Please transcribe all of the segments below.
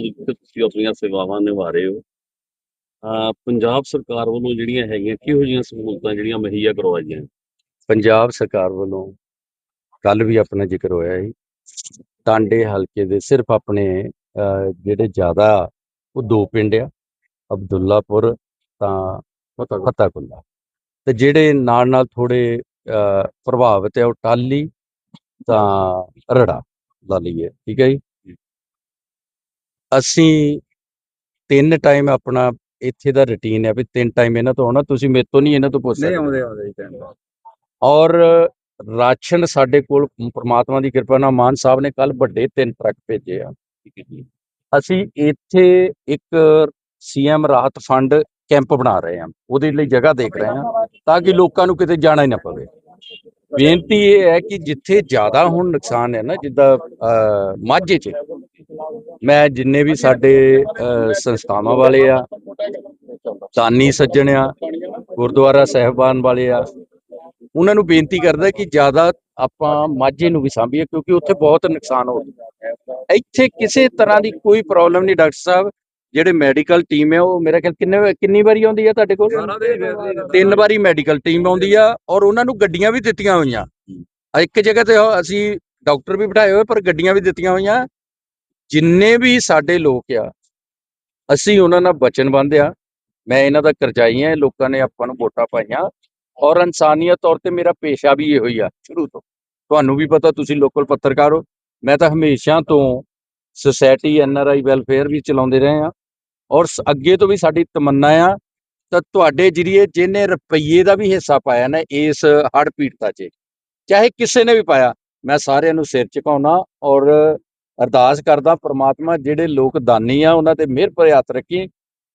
ਜਿੱਥੇ ਤੁਸੀਂ ਆਪਣੀਆਂ ਸੇਵਾਵਾਂ ਨਿਭਾ ਰਹੇ ਹੋ। ਪੰਜਾਬ ਸਰਕਾਰ ਵੱਲੋਂ ਜਿਹੜੀਆਂ ਹੈਗੀਆਂ ਕਿਹੋ ਜਿਹੀਆਂ ਸਹੂਲਤਾਂ ਜਿਹੜੀਆਂ ਮੁਹੱਈਆ ਕਰਵਾਈਆਂ? ਪੰਜਾਬ ਸਰਕਾਰ ਵੱਲੋਂ ਕੱਲ ਵੀ ਆਪਣਾ ਜ਼ਿਕਰ ਹੋਇਆ ਹੈ ਟਾਂਡੇ ਹਲਕੇ ਦੇ ਸਿਰਫ ਆਪਣੇ ਜਿਹੜੇ ਜ਼ਿਆਦਾ ਉਹ ਦੋ ਪਿੰਡ ਆ ਅਬਦੁੱਲਾਪੁਰ ਤਾਂ ਫਤਿਹਕੁੱਲਾ ਤੇ ਜਿਹੜੇ ਨਾਲ ਨਾਲ ਥੋੜੇ ਪ੍ਰਭਾਵਿਤ ਹੈ ਉਹ ਟਾਲੀ ਤਾਂ ਰੜਾ ਲਾ ਲਈਏ ਠੀਕ ਹੈ ਜੀ? ਅਸੀਂ ਤਿੰਨ ਟਾਈਮ ਆਪਣਾ ਇੱਥੇ ਦਾ ਰੁਟੀਨ ਹੈ ਵੀ ਤਿੰਨ ਟਾਈਮ ਇਹਨਾਂ ਤੋਂ ਆਉਣਾ ਤੁਸੀਂ ਮੇਰੇ ਤੋਂ ਨਹੀਂ ਇਹਨਾਂ ਤੋਂ ਪੁੱਛ ਸਕਦੇ। ਆਉਂਦੇ ਆਉਂਦੇ ਜੀ ਔਰ ਰਾਸ਼ਨ ਸਾਡੇ ਕੋਲ ਪ੍ਰਮਾਤਮਾ ਦੀ ਕਿਰਪਾ ਨਾਲ ਮਾਨ ਸਾਹਿਬ ਨੇ ਕੱਲ ਵੱਡੇ ਤਿੰਨ ਟਰੱਕ ਭੇਜੇ ਆ। ਅਸੀਂ ਇੱਥੇ ਇੱਕ ਸੀਐਮ ਰਾਹਤ ਫੰਡ ਕੈਂਪ ਬਣਾ ਰਹੇ ਹਾਂ। ਉਹਦੇ ਲਈ ਜਗ੍ਹਾ ਦੇਖ ਰਹੇ ਹਾਂ ਤਾਂ ਕਿ ਲੋਕਾਂ ਨੂੰ ਕਿਤੇ ਜਾਣਾ ਹੀ ਨਾ ਪਵੇ। ਬੇਨਤੀ ਇਹ ਹੈ ਕਿ ਜਿੱਥੇ ਜ਼ਿਆਦਾ ਹੁਣ ਨੁਕਸਾਨ ਹੈ ਨਾ ਜਿੱਦਾਂ ਮਾਝੇ 'ਚ ਮੈਂ ਜਿੰਨੇ ਵੀ ਸਾਡੇ ਸੰਸਥਾਵਾਂ ਵਾਲੇ ਆ ਦਾਨੀ ਸੱਜਣ ਆ ਗੁਰਦੁਆਰਾ ਸਾਹਿਬਾਨ ਵਾਲੇ ਆ ਉਹਨਾਂ ਨੂੰ ਬੇਨਤੀ ਕਰਦਾ ਕਿ ਜ਼ਿਆਦਾ ਆਪਾਂ ਮਾਝੇ ਨੂੰ ਵੀ ਸਾਂਭੀਏ ਕਿਉਂਕਿ ਉੱਥੇ ਬਹੁਤ ਨੁਕਸਾਨ ਹੋ ਗਿਆ ਇੱਥੇ ਕਿਸੇ ਤਰ੍ਹਾਂ ਦੀ ਕੋਈ ਪ੍ਰੋਬਲਮ ਨਹੀਂ ਡਾਕਟਰ ਸਾਹਿਬ। ਜਿਹੜੇ ਮੈਡੀਕਲ ਟੀਮ ਹੈ ਉਹ ਮੇਰਾ ਖਿਆਲ ਕਿੰਨੇ ਕਿੰਨੀ ਵਾਰੀ ਆਉਂਦੀ ਆ ਤੁਹਾਡੇ ਕੋਲ? ਤਿੰਨ ਵਾਰੀ ਮੈਡੀਕਲ ਟੀਮ ਆਉਂਦੀ ਆ ਔਰ ਉਹਨਾਂ ਨੂੰ ਗੱਡੀਆਂ ਵੀ ਦਿੱਤੀਆਂ ਹੋਈਆਂ। ਇੱਕ ਜਗ੍ਹਾ ਤੇ ਅਸੀਂ ਡਾਕਟਰ ਵੀ ਬਿਠਾਏ ਹੋਏ ਪਰ ਗੱਡੀਆਂ ਵੀ ਦਿੱਤੀਆਂ ਹੋਈਆਂ। ਜਿੰਨੇ ਵੀ ਸਾਡੇ ਲੋਕ ਆ, ਅਸੀਂ ਉਹਨਾਂ ਨਾਲ ਬਚਨਬੰਦ ਆ ਮੈਂ ਇਹਨਾਂ ਦਾ ਕਰਜ਼ਾਈ ਆ ਲੋਕਾਂ ਨੇ ਆਪਾਂ ਨੂੰ ਵੋਟਾਂ ਪਾਈਆਂ। ਔਰ ਇਨਸਾਨੀਅਤ ਤੌਰ ਤੇ ਮੇਰਾ ਪੇਸ਼ਾ ਵੀ ਇਹੋ ਹੀ ਆ, ਸ਼ੁਰੂ ਤੋਂ। ਤੁਹਾਨੂੰ ਵੀ ਪਤਾ ਤੁਸੀਂ ਲੋਕਲ ਪੱਤਰਕਾਰ ਹੋ। ਮੈਂ ਤਾਂ ਹਮੇਸ਼ਾ ਤੋਂ ਸੁਸਾਇਟੀ ਐਨਆਰਆਈ ਵੈਲਫੇਅਰ ਵੀ ਚਲਾਉਂਦੇ ਰਹੇ ਆ ਔਰ ਅੱਗੇ ਤੋਂ ਵੀ ਸਾਡੀ ਤਮੰਨਾ ਆ। ਤਾਂ ਤੁਹਾਡੇ ਜਰੀਏ ਜਿਹਨੇ ਰੁਪਈਏ ਦਾ ਵੀ ਹਿੱਸਾ ਪਾਇਆ ਨਾ ਇਸ ਹੜ੍ਹ ਪੀੜਤਾ 'ਚ, ਚਾਹੇ ਕਿਸੇ ਨੇ ਵੀ ਪਾਇਆ, ਮੈਂ ਸਾਰਿਆਂ ਨੂੰ ਸਿਰ ਝੁਕਾਉਣਾ ਔਰ ਅਰਦਾਸ ਕਰਦਾ ਪ੍ਰਮਾਤਮਾ ਜਿਹੜੇ ਲੋਕ ਦਾਨੀ ਆ ਉਹਨਾਂ ਤੇ ਮਿਹਰ ਭਰੇ ਹੱਥ ਰੱਖੀ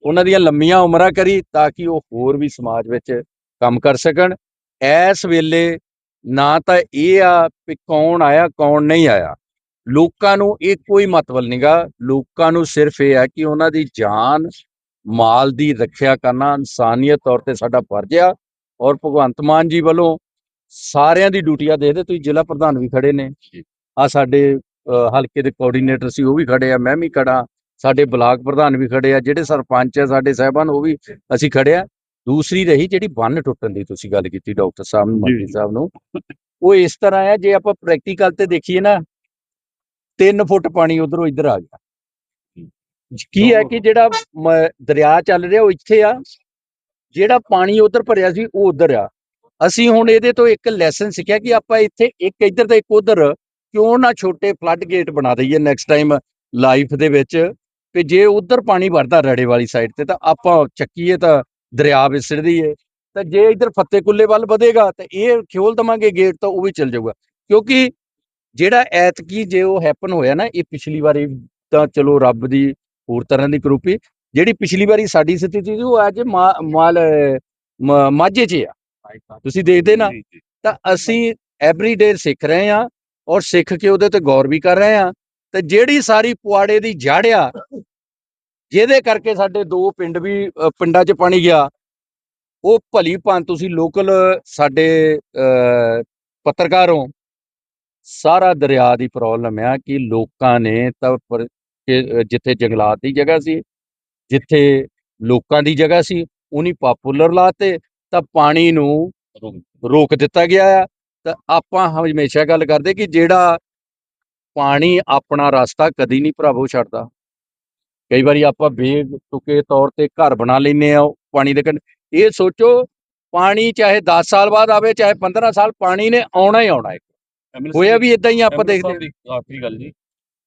ਉਹਨਾਂ ਦੀਆਂ ਲੰਮੀਆਂ ਉਮਰਾਂ ਕਰੀ ਤਾਂ ਕਿ ਉਹ ਹੋਰ ਵੀ ਸਮਾਜ ਵਿੱਚ ਕੰਮ ਕਰ ਸਕਣ। ਇਸ ਵੇਲੇ ਨਾ ਤਾਂ ਇਹ ਆ ਵੀ ਕੌਣ ਆਇਆ ਕੌਣ ਨਹੀਂ ਆਇਆ। ਲੋਕਾਂ ਨੂੰ ਇਹ ਕੋਈ ਮਤਲਬ ਨਹੀਂਗਾ ਲੋਕਾਂ ਨੂੰ ਸਿਰਫ ਇਹ ਹੈ ਕਿ ਉਹਨਾਂ ਦੀ ਜਾਨ ਮਾਲ ਦੀ ਰੱਖਿਆ ਕਰਨਾ ਇਨਸਾਨੀਅਤ ਤੌਰ ਤੇ ਸਾਡਾ ਫਰਜ਼ ਆ ਔਰ ਭਗਵੰਤ ਮਾਨ ਜੀ ਵੱਲੋਂ ਸਾਰਿਆਂ ਦੀ ਡਿਊਟੀਆਂ ਦੇਖਦੇ ਤੁਸੀਂ ਜ਼ਿਲ੍ਹਾ ਪ੍ਰਧਾਨ ਵੀ ਖੜੇ ਨੇ। ਆ ਸਾਡੇ ਹਲਕੇ ਦੇ ਕੋਆਰਡੀਨੇਟਰ ਸੀ ਉਹ ਵੀ ਖੜੇ ਆ ਮੈਂ ਵੀ ਖੜਾ ਸਾਡੇ ਬਲਾਕ ਪ੍ਰਧਾਨ ਵੀ ਖੜੇ ਆ ਜਿਹੜੇ ਸਰਪੰਚ ਆ ਸਾਡੇ ਸਾਹਿਬਾਨ ਉਹ ਵੀ ਅਸੀਂ ਖੜੇ ਆ। ਦੂਸਰੀ ਰਹੀ ਜਿਹੜੀ ਬੰਨ ਟੁੱਟਣ ਦੀ ਤੁਸੀਂ ਗੱਲ ਕੀਤੀ ਡਾਕਟਰ ਸਾਹਿਬ ਨੂੰ ਮੰਤਰੀ ਸਾਹਿਬ ਨੂੰ ਉਹ ਇਸ ਤਰ੍ਹਾਂ ਹੈ ਜੇ ਆਪਾਂ ਪ੍ਰੈਕਟੀਕਲ ਤੇ ਦੇਖੀਏ ਨਾ 3 ਫੁੱਟ ਪਾਣੀ ਉਧਰੋਂ ਇੱਧਰ ਆ ਗਿਆ। ਕੀ ਹੈ ਕਿ ਜਿਹੜਾ ਦਰਿਆ ਚੱਲ ਰਿਹਾ ਉਹ ਇੱਥੇ ਆ ਜਿਹੜਾ ਪਾਣੀ ਉਧਰ ਭਰਿਆ ਸੀ ਉਹ ਉਧਰ ਆ। ਅਸੀਂ ਹੁਣ ਇਹਦੇ ਤੋਂ ਇੱਕ ਲੈਸਨ ਸਿੱਖਿਆ ਕਿ ਆਪਾਂ ਇੱਥੇ ਇੱਕ ਇੱਧਰ ਤੇ ਇੱਕ ਉਧਰ ਕਿਉਂ ਨਾ ਛੋਟੇ ਫਲੱਡ ਗੇਟ ਬਣਾ ਦਈਏ ਨੈਕਸਟ ਟਾਈਮ ਲਾਈਫ ਦੇ ਵਿੱਚ ਕਿ ਜੇ ਉਧਰ ਪਾਣੀ ਵਰਦਾ ਰੜੇ ਵਾਲੀ ਸਾਈਡ ਤੇ ਤਾਂ ਆਪਾਂ ਚੱਕੀਏ ਤਾਂ ਦਰਿਆ ਵਿੱਚ ਦਈਏ ਤਾਂ ਜੇ ਇੱਧਰ ਫੱਤੇਕੁੱਲੇ ਵੱਲ ਵਧੇਗਾ ਤਾਂ ਇਹ ਖੋਲ ਦਵਾਂਗੇ ਗੇਟ ਤਾਂ ਉਹ ਵੀ ਚੱਲ ਜਾਊਗਾ। ਕਿਉਂਕਿ ਜਿਹੜਾ ਐਤਕੀ ਜੇ ਉਹ ਹੈਪਨ ਹੋਇਆ ਨਾ ਇਹ ਪਿਛਲੀ ਵਾਰੀ ਤਾਂ ਚਲੋ ਰੱਬ ਦੀ ਹੋਰ ਤਰ੍ਹਾਂ ਦੀ ਕਰੂਪੀ ਜਿਹੜੀ ਪਿਛਲੀ ਵਾਰੀ ਸਾਡੀ ਸਥਿਤੀ ਸੀ ਉਹ ਅੱਜ ਮਾਲ ਮਾਝੇ 'ਚ ਆ। ਤੁਸੀਂ ਦੇਖਦੇ ਨਾ ਤਾਂ ਅਸੀਂ ਐਵਰੀਡੇ ਸਿੱਖ ਰਹੇ ਆ ਔਰ ਸਿੱਖ ਕੇ ਉਹਦੇ ਤੇ ਗੌਰ ਵੀ ਕਰ ਰਹੇ ਆ ਤੇ ਜਿਹੜੀ ਸਾਰੀ ਪੁਆੜੇ ਦੀ ਜੜ੍ਹ ਆ ਜਿਹਦੇ ਕਰਕੇ ਸਾਡੇ ਦੋ ਪਿੰਡ ਵੀ ਪਿੰਡਾਂ 'ਚ ਪਾਣੀ ਗਿਆ ਉਹ ਭਲੀ ਭਾਂਤ ਤੁਸੀਂ ਲੋਕਲ ਸਾਡੇ ਅ, ਪੱਤਰਕਾਰ ਹੋ ਸਾਰਾ ਦਰਿਆ ਦੀ ਪ੍ਰੋਬਲਮ ਆ ਕਿ ਲੋਕਾਂ ਨੇ ਤਾਂ ਜਿੱਥੇ ਜੰਗਲਾਤ ਦੀ ਜਗ੍ਹਾ ਸੀ ਜਿੱਥੇ ਲੋਕਾਂ ਦੀ ਜਗ੍ਹਾ ਸੀ ਉਹਨੀ ਪਾਪੂਲਰ ਲਾਤੇ ਤਾਂ ਪਾਣੀ ਨੂੰ ਰੋਕ ਦਿੱਤਾ ਗਿਆ ਆ। ਤਾਂ ਆਪਾਂ ਹਮੇਸ਼ਾ ਗੱਲ ਕਰਦੇ ਕਿ ਜਿਹੜਾ ਪਾਣੀ ਆਪਣਾ ਰਸਤਾ ਕਦੀ ਨਹੀਂ ਭਰਾਵੋ ਛੱਡਦਾ। ਕਈ ਵਾਰੀ ਆਪਾਂ ਬੇਤੁਕੇ ਤੌਰ ਤੇ ਘਰ ਬਣਾ ਲੈਨੇ ਆ ਉਹ ਪਾਣੀ ਦੇ ਇਹ ਸੋਚੋ ਪਾਣੀ ਚਾਹੇ 10 ਸਾਲ ਬਾਅਦ ਆਵੇ ਚਾਹੇ 15 ਸਾਲ ਪਾਣੀ ਨੇ ਆਉਣਾ ਹੀ ਆਉਣਾ ਹੈ। ਹੋਇਆ ਵੀ ਇਦਾਂ ਹੀ ਆਪਾਂ ਦੇਖਦੇ। ਆਖਰੀ ਗੱਲ ਜੀ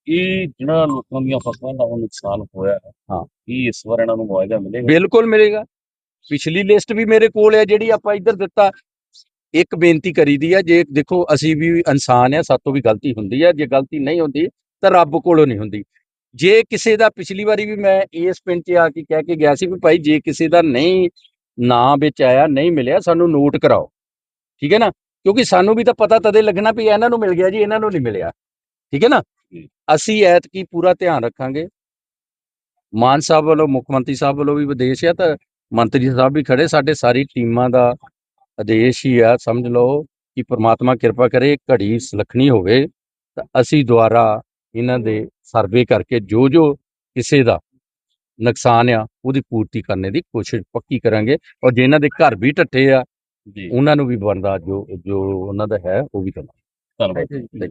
ਇਹ ਜਿਹੜਾ ਲੋਕਾਂ ਦੀਆਂ ਫਸਲਾਂ ਦਾ ਹੁਣ ਨੁਕਸਾਨ ਹੋਇਆ ਹੈ ਹਾਂ। ਕੀ ਇਸ ਵਾਰ ਇਹਨਾਂ ਨੂੰ ਮੁਆਵਜ਼ਾ ਮਿਲੇਗਾ? ਬਿਲਕੁਲ ਮਿਲੇਗਾ। ਪਿਛਲੀ ਲਿਸਟ ਵੀ ਮੇਰੇ ਕੋਲ ਹੈ ਜਿਹੜੀ ਆਪਾਂ ਇੱਧਰ ਦਿੱਤਾ। ਇੱਕ ਬੇਨਤੀ ਕਰੀਦੀ ਆ ਜੇ ਦੇਖੋ ਅਸੀਂ ਵੀ ਇਨਸਾਨ ਆ ਸਾਤੋਂ ਵੀ ਗਲਤੀ ਹੁੰਦੀ ਆ ਜੇ ਗਲਤੀ ਨਹੀਂ ਹੁੰਦੀ ਤਾਂ ਰੱਬ ਕੋਲੋਂ ਨਹੀਂ ਹੁੰਦੀ। ਜੇ ਕਿਸੇ ਦਾ ਪਿਛਲੀ ਵਾਰੀ ਵੀ ਮੈਂ ਇਸ ਪਿੰਡ 'ਚ ਆ ਕੇ ਕਹਿ ਕੇ ਗਿਆ ਸੀ ਵੀ ਭਾਈ ਜੇ ਕਿਸੇ ਦਾ ਨਹੀਂ ਨਾਂ ਵਿੱਚ ਆਇਆ ਨਹੀਂ ਮਿਲਿਆ ਸਾਨੂੰ ਨੋਟ ਕਰਾਓ। ਠੀਕ ਹੈ ਨਾ? ਕਿਉਂਕਿ ਸਾਨੂੰ ਵੀ ਤਾਂ ਪਤਾ ਤਦੇ ਲੱਗਣਾ ਵੀ ਇਹਨਾਂ ਨੂੰ ਮਿਲ ਗਿਆ ਜੀ ਇਹਨਾਂ ਨੂੰ ਨਹੀਂ ਮਿਲਿਆ। ਠੀਕ ਹੈ ਨਾ? ਅਸੀਂ ਐਤਕੀ ਪੂਰਾ ਧਿਆਨ ਰੱਖਾਂਗੇ। ਮਾਨ ਸਾਹਿਬ ਵੱਲੋਂ ਮੁੱਖ ਮੰਤਰੀ ਸਾਹਿਬ ਵੱਲੋਂ ਵੀ ਵਿਦੇਸ਼ ਆ ਤਾਂ ਮੰਤਰੀ ਸਾਹਿਬ ਵੀ ਖੜੇ ਸਾਡੇ ਸਾਰੀ ਟੀਮਾਂ ਦਾ ਆਦੇਸ਼ ਹੀ ਆ ਸਮਝ ਲਓ ਕਿ ਪ੍ਰਮਾਤਮਾ ਕਿਰਪਾ ਕਰੇ ਘੜੀ ਸੁਲੱਖਣੀ ਹੋਵੇ ਤਾਂ ਅਸੀਂ ਦੁਆਰਾ ਇਹਨਾਂ ਦੇ ਸਰਵੇ ਕਰਕੇ ਜੋ ਜੋ ਕਿਸੇ ਦਾ ਨੁਕਸਾਨ ਆ ਉਹਦੀ ਪੂਰਤੀ ਕਰਨ ਦੀ ਕੋਸ਼ਿਸ਼ ਪੱਕੀ ਕਰਾਂਗੇ। ਔਰ ਜਿਨ੍ਹਾਂ ਦੇ ਘਰ ਵੀ ਟੱਟੇ ਆ ਜੀ। ਉਹਨਾਂ ਨੂੰ ਵੀ ਬਣਦਾ ਜੋ ਜੋ ਉਹਨਾਂ ਦਾ ਹੈ ਉਹ ਵੀ ਦਵਾਂਗੇ ਧੰਨਵਾਦ।